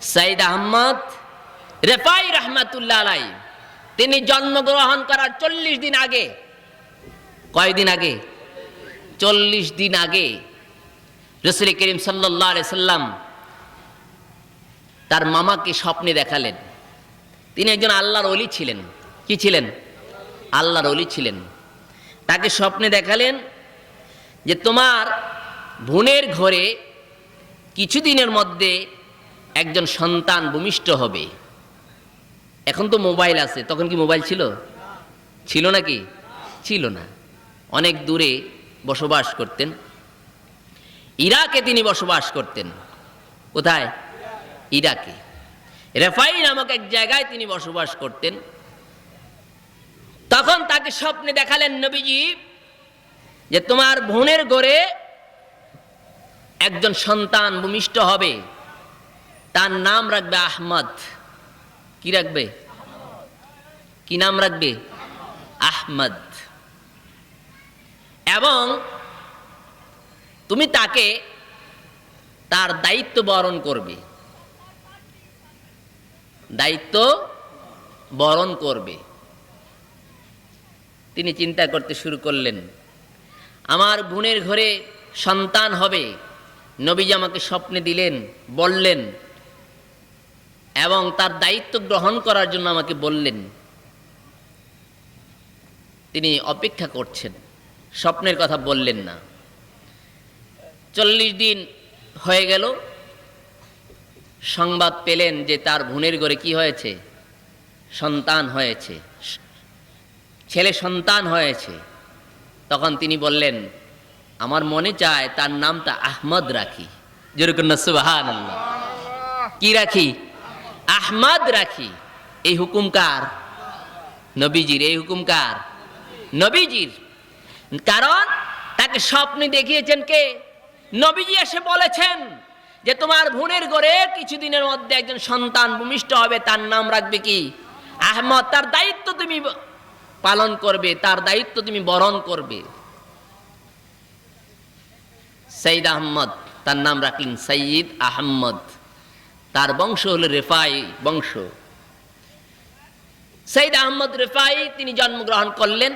সাইদ আহমদ রেফাই রহমাতুল্লাহ আলাই, তিনি জন্মগ্রহণ করার চল্লিশ দিন আগে কয়দিন আগে? চল্লিশ দিন আগে রসুল করিম সাল্লাহ সাল্লাম তার মামাকে স্বপ্নে দেখালেন। তিনি একজন আল্লাহর অলি ছিলেন। কি ছিলেন? আল্লাহর অলি ছিলেন। তাকে স্বপ্নে দেখালেন যে তোমার বোনের ঘরে কিছুদিনের মধ্যে একজন সন্তান ভূমিষ্ঠ হবে। এখন তো মোবাইল আছে, তখন কি মোবাইল ছিল? ছিল নাকি? ছিল না। অনেক দূরে বসবাস করতেন। ইরাকে তিনি বসবাস করতেন। কোথায়? ইরাকে। রেফাই নামক এক জায়গায় তিনি বসবাস করতেন। তখন তাকে স্বপ্নে দেখালেন নবীজি যে তোমার বোনের ঘরে একজন সন্তান ভূমিষ্ঠ হবে। তার নাম রাখবে আহমদ। কি রাখবে? কি নাম রাখবে? আহমদ। এবং তুমি তাকে তার দায়িত্ব বরণ করবে। দায়িত্ব বরণ করবে। তিনি চিন্তা করতে শুরু করলেন, আমার বোনের ঘরে সন্তান হবে। নবীজি আমাকে স্বপ্নে দিলেন, বললেন এবং তার দায়িত্ব গ্রহণ করার জন্য আমাকে বললেন তিনি অপেক্ষা করছেন স্বপ্নের কথা বললেন না। চল্লিশ দিন হয়ে গেল সংবাদ পেলেন যে তার বোনের ঘরে কি হয়েছে সন্তান হয়েছে ছেলে সন্তান হয়েছে। তখন তিনি বললেন আমার মনে চায় তার নামটা আহমদ রাখি। যেরকম না সুবাহান কি রাখি? আহমদ রাখি। এই হুকুম কার? নবীজির, এই হুকুম কার? নবীজির। কারণ তাকে স্বপ্নে দেখিয়েছেন কে? নবীজি এসে বলেছেন যে তোমার বোনের ঘরে কিছুদিনের মধ্যে একজন সন্তান ভূমিষ্ঠ হবে, তার নাম রাখবে কি? আহমদ, তার দায়িত্ব তুমি পালন করবে, তার দায়িত্ব তুমি বরণ করবে। সঈদ আহমদ, তার নাম রাখলেন সঈদ আহমদ। তার বংশ হলো রেফাই বংশ। সঈদ আহমদ রেফাই তিনি জন্মগ্রহণ করলেন।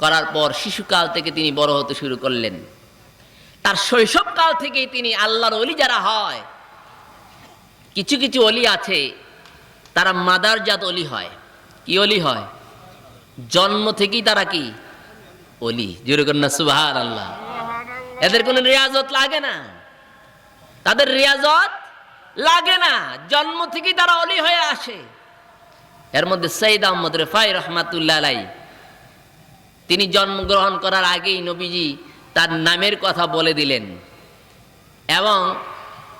করার পর শিশুকাল থেকে তিনি বড় হতে শুরু করলেন। তার শৈশবকাল থেকেই তিনি আল্লাহর অলি যারা হয়, কিছু কিছু অলি আছে, তারা মাদারজাত অলি হয়। কি অলি হয়? জন্ম থেকেই তারা কি? অলি জুরুকন্যা সুবাহার আল্লাহ এদের কোনো রিয়াজত লাগে না। তাদের রিয়াজত লাগে না, জন্ম থেকেই তারা অলি হয়ে আসে। এর মধ্যে সঈদ আহমদ রেফাই রহমাতুল্লাহ আলাই তিনি জন্মগ্রহণ করার আগেই নবীজি তার নামের কথা বলে দিলেন। এবং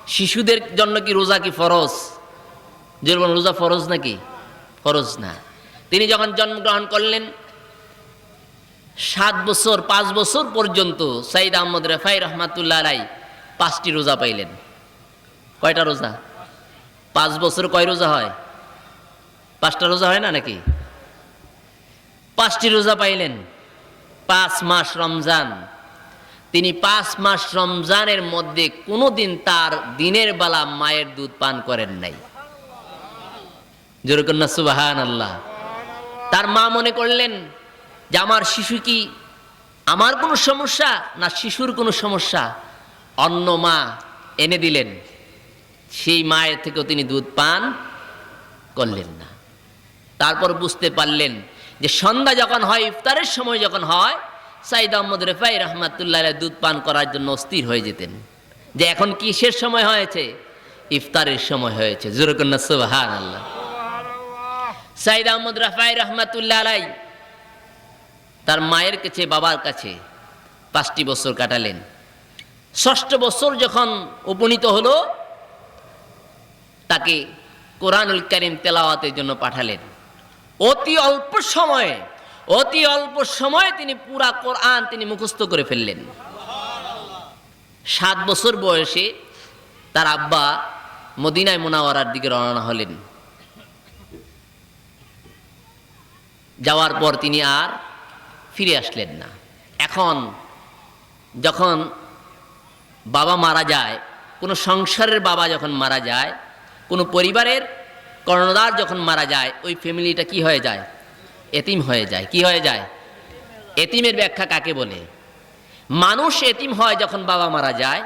শিশুদের জন্য কি রোজা কি ফরজ? যেরকম রোজা ফরজ নাকি? ফরজ না। তিনি যখন জন্মগ্রহণ করলেন, সাত বছর, পাঁচ বছর পর্যন্ত সাইদ আহমদ রেফাই রহমাতুল্লাহ রাই পাঁচটি রোজা পাইলেন। কয়টা রোজা? পাঁচ বছর কয় রোজা হয়? পাঁচটা রোজা হয় না নাকি? পাঁচটি রোজা পাইলেন। পাঁচ মাস রমজান। তিনি পাঁচ মাস রমজানের মধ্যে কোনো দিন তার দিনের বেলা মায়ের দুধ পান করেন নাই। জোরকন্যা সুবাহান আল্লাহ তার মা মনে করলেন যে, আমার শিশু কি আমার কোনো সমস্যা না শিশুর কোনো সমস্যা? অন্য মা এনে দিলেন। সেই মায়ের থেকেও তিনি দুধ পান করলেন না। তারপর বুঝতে পারলেন যে সন্ধ্যা যখন হয়, ইফতারের সময় যখন হয়, সাইদ আহমদ রেফাই রহমাতুল্লাহ দুধ পান করার জন্য অস্থির হয়ে যেতেন। যে এখন কিসের সময় হয়েছে? ইফতারের সময় হয়েছে। জোরকন্যা সুবাহান আল্লাহ সাইদ আহমদ রাফাই রহমাতুল্লাহ আলাই তার মায়ের কাছে, বাবার কাছে পাঁচটি বছর কাটালেন। ষষ্ঠ বছর যখন উপনীত হলো, তাকে কোরআনুল করিম তেলাওয়াতের জন্য পাঠালেন। অতি অল্প সময়ে, অতি অল্প সময়ে তিনি পুরা কোরআন তিনি মুখস্থ করে ফেললেন। সাত বছর বয়সে তার আব্বা মদিনায় মোনাওয়ারার দিকে রওনা হলেন। যাওয়ার পর তিনি আর ফিরে আসলেন না। এখন যখন বাবা মারা যায়, কোনো সংসারের বাবা যখন মারা যায়, কোনো পরিবারের কর্ণধার যখন মারা যায়, ওই ফ্যামিলিটা কি হয়ে যায়? এতিম হয়ে যায়। কি হয়ে যায়? এতিমের ব্যাখ্যা কাকে বলে? মানুষ এতিম হয় যখন বাবা মারা যায়,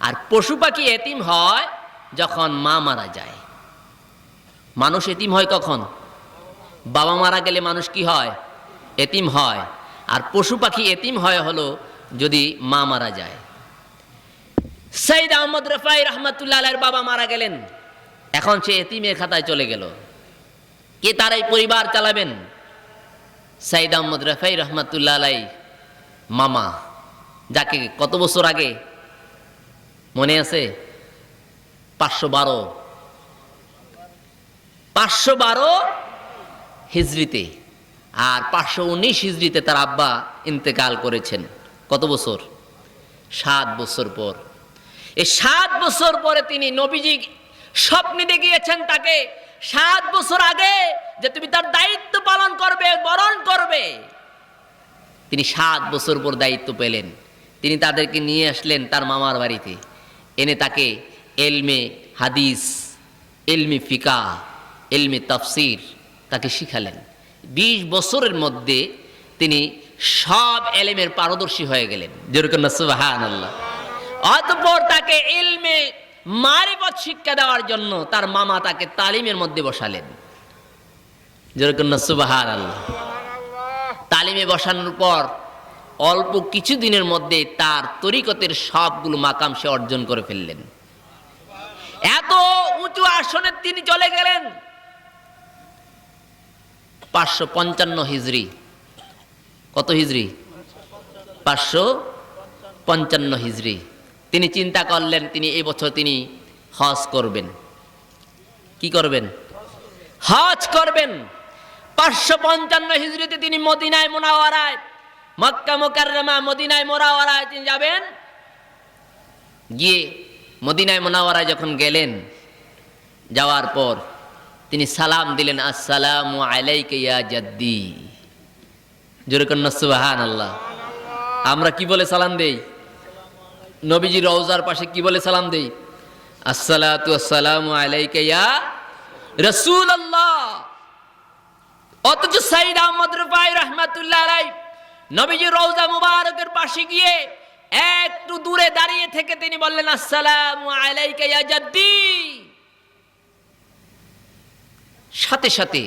আর পশু পাখি এতিম হয় যখন মা মারা যায়। মানুষ এতিম হয় কখন? বাবা মারা গেলে মানুষ কি হয়? এতিম হয়। আর পশু পাখি এতিম হয় হলো যদি মা মারা যায়। সৈদ আহমদ রফাই রহমতুল্লাহ বাবা মারা গেলেন। এখন সে এতিমের খাতায় চলে গেল। কে তার এই পরিবার চালাবেন? সাইদ আহমদ রফাই রহমতুল্লাহ আলাই মামা, যাকে কত বছর আগে, মনে আছে? পাঁচশো বারো। পাঁচশো বারো হিজড়িতে আর পাঁচশো উনিশ হিজড়িতে তার আব্বা ইন্তেকাল করেছেন। কত বছর? সাত বছর পর। এই সাত বছর পরে তিনি নবীজি স্বপ্নে দেখিয়েছেন তাকে, সাত বছর আগে যে তুমি তার দায়িত্ব পালন করবে, বরণ করবে। তিনি সাত বছর পর দায়িত্ব পেলেন। তিনি তাদেরকে নিয়ে আসলেন তার মামার বাড়িতে। এনে তাকে এলমে হাদিস, এলমি ফিকা, এলমে তফসির তাকে শিখালেন। বিশ বছরের মধ্যে তিনি সব এলেমের পারদর্শী হয়ে গেলেন। যেরকম সুবাহান আল্লাহ অতপর তাকে ইলমে মারিপথ শিক্ষা দেওয়ার জন্য তার মামা তাকে তালিমের মধ্যে বসালেন। যেরকম সুবাহান আল্লাহ তালিমে বসানোর পর অল্প কিছু দিনের মধ্যে তার তরিকতের সবগুলো মাকাম সে অর্জন করে ফেললেন। এত উঁচু আসনে তিনি চলে গেলেন। পাঁচশো পঞ্চান্ন হিজড়ি কত হিজড়ি পাঁচশো পঞ্চান্ন হিজড়ি তিনি চিন্তা করলেন, তিনি এই বছর তিনি হজ করবেন। কি করবেন? হজ করবেন। পাঁচশো পঞ্চান্ন হিজড়িতে তিনি মদিনায় মোনাওয়ারায়, মক্কা মোকাররমা মদিনায় মোনাওয়ারায় তিনি যাবেন। গিয়ে মদিনায় মোনাওয়ারায় যখন গেলেন, যাওয়ার পর তিনি সালাম দিলেন, আসসালামু আলাইকা জাদ্দি। জোরে সুবাহান আল্লাহ আমরা কি বলে সালাম দেই? নবীজি রওজার পাশে কি বলে সালাম দেই? আসসালাতু আসসালামু আলাইকা ইয়া রাসূলুল্লাহ। অথচ সাইদ আহমদ রুফাই রহমাতুল্লাহ আলাই নবীজি রওজা মুবারকের পাশে গিয়ে একটু দূরে দাঁড়িয়ে থেকে তিনি বললেন, আসসালামু আলাইকা ইয়া জাদ্দি। সাথে সাথে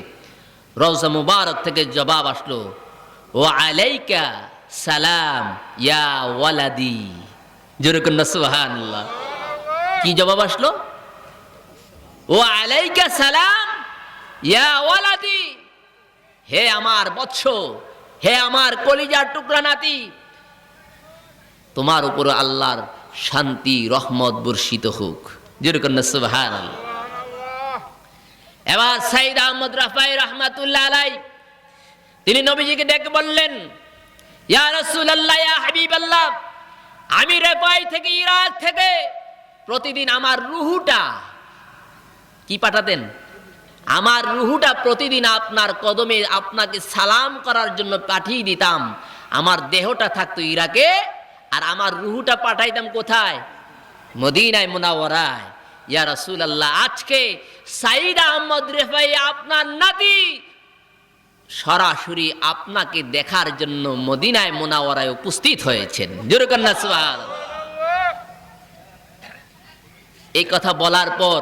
রওজা মুবারক থেকে জবাব আসলো ও আলাইকা সালাম ইয়া ওয়ালাদি। যেরকম সুবহানাল্লাহ। কি জবাব আসলো? ও আলাইকা সালাম, ইয়া ওয়ালাদি, হে আমার বৎস, হে আমার কলিজার টুকরা নাতি, তোমার উপর আল্লাহর শান্তি, রহমত বর্ষিত হোক। যেরকম সুবহানাল্লাহ। এবার সাইদ আহমদ রাফাই রহমাতুল্লাহ আলাই, তিনি নবীজিকে ডেকে বললেন, ইয়া রাসূলুল্লাহ, ইয়া হাবিবাল্লাহ আমি রেফাই থেকে ইরাক থেকে প্রতিদিন আমার রুহুটা কি পাঠাতেন? আমার রুহুটা প্রতিদিন আপনার কদমে আপনাকে সালাম করার জন্য পাঠিয়ে দিতাম। আমার দেহটা থাকতো ইরাকে আর আমার রুহুটা পাঠাইতাম কোথায়? মদিনায় মোনাওয়ারায়। ইয়া রাসূল আল্লাহ আজকে সাইদ আহমদ রেফাই আপনার নাতি সরাসরি আপনাকে দেখার জন্য মদিনায় মোনাওয়ারায় উপস্থিত হয়েছেন। এই কথা বলার পর,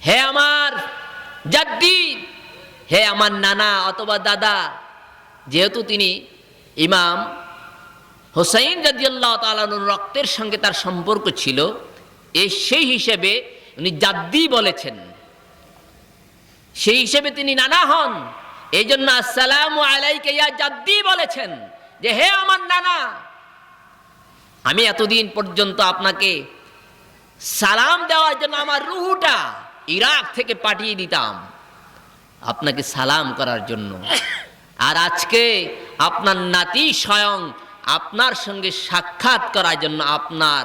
হে আমার জাদ্দি হে আমার নানা অথবা দাদা, যেহেতু তিনি ইমাম, হোসাইন রাজিয়াল্লাহ তালানুর রক্তের সঙ্গে তার সম্পর্ক ছিল, এ সেই হিসেবে উনি জাদ্দি বলেছেন। সেই হিসেবে তিনি নানা হন। এই জন্য আসসালামু আলাইকে ইয়া বলেছেন যে, হে আমার নানা, আমি এতদিন পর্যন্ত আপনাকে সালাম দেওয়ার জন্য আমার রুহুটা ইরাক থেকে পাঠিয়ে দিতাম আপনাকে সালাম করার জন্য। আর আজকে আপনার নাতি স্বয়ং আপনার সঙ্গে সাক্ষাৎ করার জন্য আপনার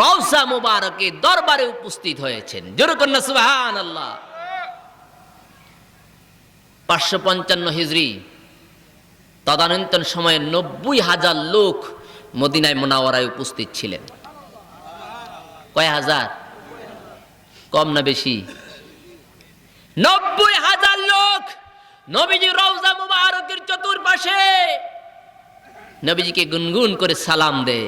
রওসা মুবারকে দরবারে উপস্থিত হয়েছেন। জোরকন্যা সুবাহান আল্লাহ পাঁচশো পঞ্চান্ন হিজড়ি তদানীন্তন সময়ে নব্বই হাজার লোক মদিনায় মোনাওয়ারায় উপস্থিত ছিলেন। কয় হাজার? কম না বেশি? নব্বই হাজার লোক নবীজি রওজা মুবারকের চতুর্পাশে নবীজিকে গুনগুন করে সালাম দে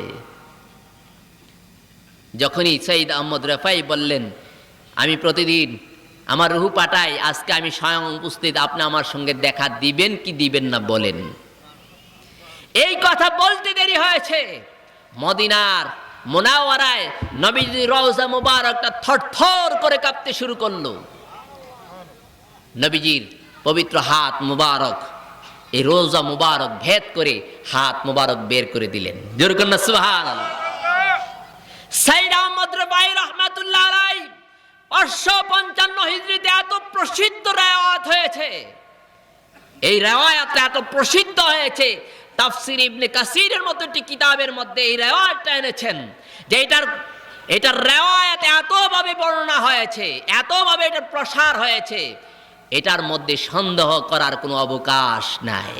যখনই সঈদ আহমদ রেফাই বললেন, আমি প্রতিদিন আমার রুহু পাঠাই আজকে আমি স্বয়ং উপস্থিত, আপনি আমার সঙ্গে দেখা দিবেন কি দিবেন না বলেন। এই কথা বলতে দেরি হয়েছে। মদিনার মোনাওয়ারায় নবীজি রওজা মুবারকটা থরথর করে কাঁপতে শুরু করল। নবীজির পবিত্র হাত মুবারক, এই রোজা মুবারক ভেদ করে হাত মুবারক বের করে দিলেন। জোর কন্যা সুহান সাইদ আহমদ রহমাতুল্লাহ পাঁচশো পঞ্চান্ন প্রসিদ্ধ রেওয়াত হয়েছে। এই রেওয়ায়াত এত প্রসিদ্ধ হয়েছে, তাফসির ইবনে কাসিরের মতো একটি কিতাবের মধ্যে এই রেওয়ায়তটা এনেছেন, যে এটার এটার রেওয়ায়াত এতভাবে বর্ণনা হয়েছে, এতভাবে এটার প্রসার হয়েছে, এটার মধ্যে সন্দেহ করার কোনো অবকাশ নাই।